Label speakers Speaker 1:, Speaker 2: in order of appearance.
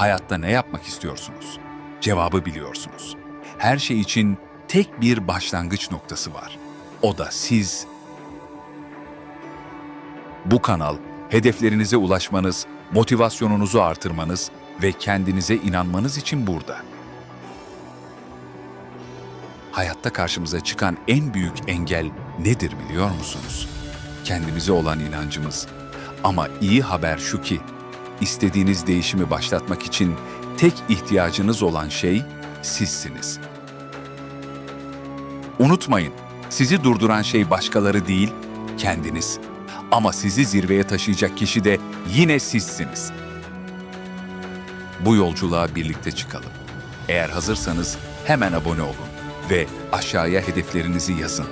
Speaker 1: Hayatta ne yapmak istiyorsunuz? Cevabı biliyorsunuz. Her şey için tek bir başlangıç noktası var. O da siz. Bu kanal, hedeflerinize ulaşmanız, motivasyonunuzu artırmanız ve kendinize inanmanız için burada. Hayatta karşımıza çıkan en büyük engel nedir biliyor musunuz? Kendimize olan inancımız. Ama iyi haber şu ki, istediğiniz değişimi başlatmak için tek ihtiyacınız olan şey sizsiniz. Unutmayın, sizi durduran şey başkaları değil, kendiniz. Ama sizi zirveye taşıyacak kişi de yine sizsiniz. Bu yolculuğa birlikte çıkalım. Eğer hazırsanız hemen abone olun ve aşağıya hedeflerinizi yazın.